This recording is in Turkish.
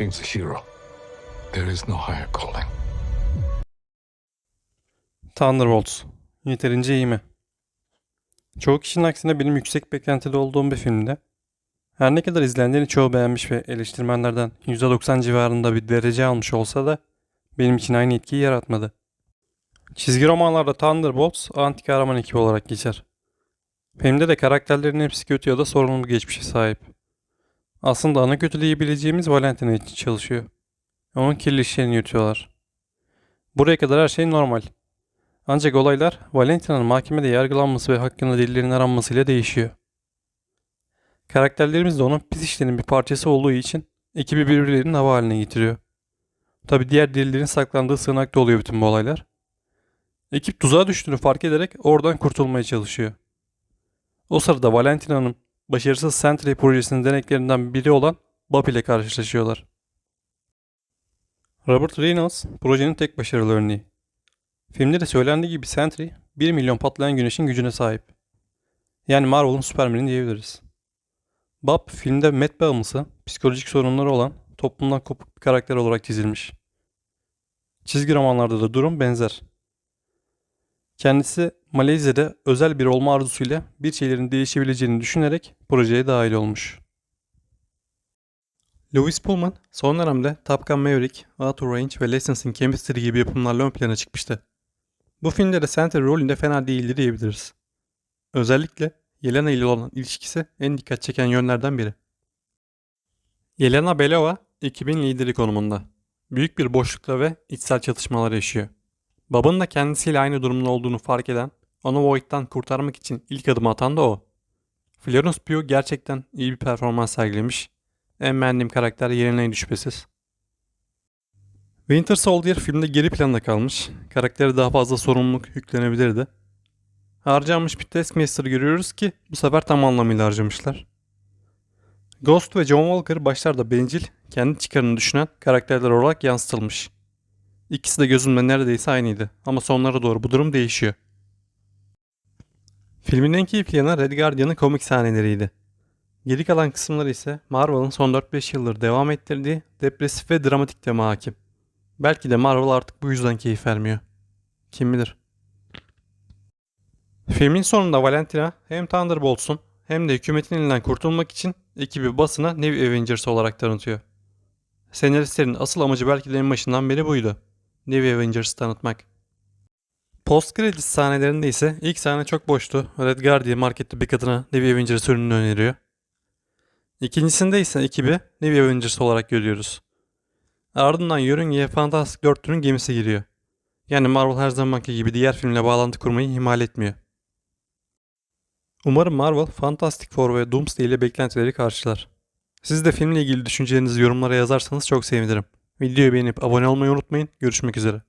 means a hero. There is no higher calling. Thunderbolts. Yeterince iyi mi? Çoğu kişinin aksine benim yüksek beklentili olduğum bir filmde. Her ne kadar izleyenlerin çoğu beğenmiş ve eleştirmenlerden %90 civarında bir derece almış olsa da benim için aynı etkiyi yaratmadı. Çizgi romanlarda Thunderbolts anti kahraman ekibi olarak geçer. Filmde de karakterlerin hepsi kötü ya da sorunlu bir geçmişe sahip. Aslında ana kötü diyebileceğimiz Valentina için çalışıyor. Onun kirli işlerini yürütüyorlar. Buraya kadar her şey normal. Ancak olaylar Valentina'nın mahkemede yargılanması ve hakkında delillerin aranmasıyla değişiyor. Karakterlerimiz de onun pis işlerinin bir parçası olduğu için ekibi birbirlerinin hava haline getiriyor. Tabi diğer delillerin saklandığı sığınakta oluyor bütün bu olaylar. Ekip tuzağa düştüğünü fark ederek oradan kurtulmaya çalışıyor. O sırada Valentina'nın başarısız Sentry projesinin deneklerinden biri olan Bob ile karşılaşıyorlar. Robert Reynolds projenin tek başarılı örneği. Filmde de söylendiği gibi Sentry 1 milyon patlayan güneşin gücüne sahip. Yani Marvel'ın Superman'i diyebiliriz. Bob filmde met bağımlısı, psikolojik sorunları olan, toplumdan kopuk bir karakter olarak çizilmiş. Çizgi romanlarda da durum benzer. Kendisi Malezya'da özel bir olma arzusuyla bir şeylerin değişebileceğini düşünerek projeye dahil olmuş. Louis Pullman son dönemde Top Gun Maverick, Outer Range ve Lessons in Chemistry gibi yapımlarla ön plana çıkmıştı. Bu filmde de Sentry rolünde fena değildi diyebiliriz. Özellikle Yelena ile olan ilişkisi en dikkat çeken yönlerden biri. Yelena Belova ekibin lideri konumunda. Büyük bir boşlukta ve içsel çatışmalar yaşıyor. Babın da kendisiyle aynı durumda olduğunu fark eden, onu Void'dan kurtarmak için ilk adımı atan da o. Florence Pugh gerçekten iyi bir performans sergilemiş. En beğendiğim karakter Yelena'yı şüphesiz. Winter Soldier filmde geri planda kalmış. Karaktere daha fazla sorumluluk yüklenebilirdi. Harcanmış bir Taskmaster görüyoruz ki bu sefer tam anlamıyla harcamışlar. Ghost ve John Walker başlarda bencil, kendi çıkarını düşünen karakterler olarak yansıtılmış. İkisi de gözümde neredeyse aynıydı ama sonlara doğru bu durum değişiyor. Filmin en keyifli yanı Red Guardian'ın komik sahneleriydi. Geri kalan kısımları ise Marvel'ın son 4-5 yıldır devam ettirdiği depresif ve dramatik tema hakim. Belki de Marvel artık bu yüzden keyif vermiyor. Kim bilir. Filmin sonunda Valentina hem Thunderbolts'un hem de hükümetin elinden kurtulmak için ekibi basına New Avengers olarak tanıtıyor. Senaristlerin asıl amacı belki de en başından beri buydu. New Avengers'ı tanıtmak. Post credits sahnelerinde ise ilk sahne çok boştu. Red Guardian markette bir kadına New Avengers ürününü öneriyor. İkincisinde ise ekibi New Avengers olarak görüyoruz. Ardından yörüngeye Fantastic Dörtlü'nün gemisi giriyor. Yani Marvel her zamanki gibi diğer filmle bağlantı kurmayı ihmal etmiyor. Umarım Marvel, Fantastic Four ve Doomsday ile beklentileri karşılar. Siz de filmle ilgili düşüncelerinizi yorumlara yazarsanız çok sevinirim. Videoyu beğenip abone olmayı unutmayın. Görüşmek üzere.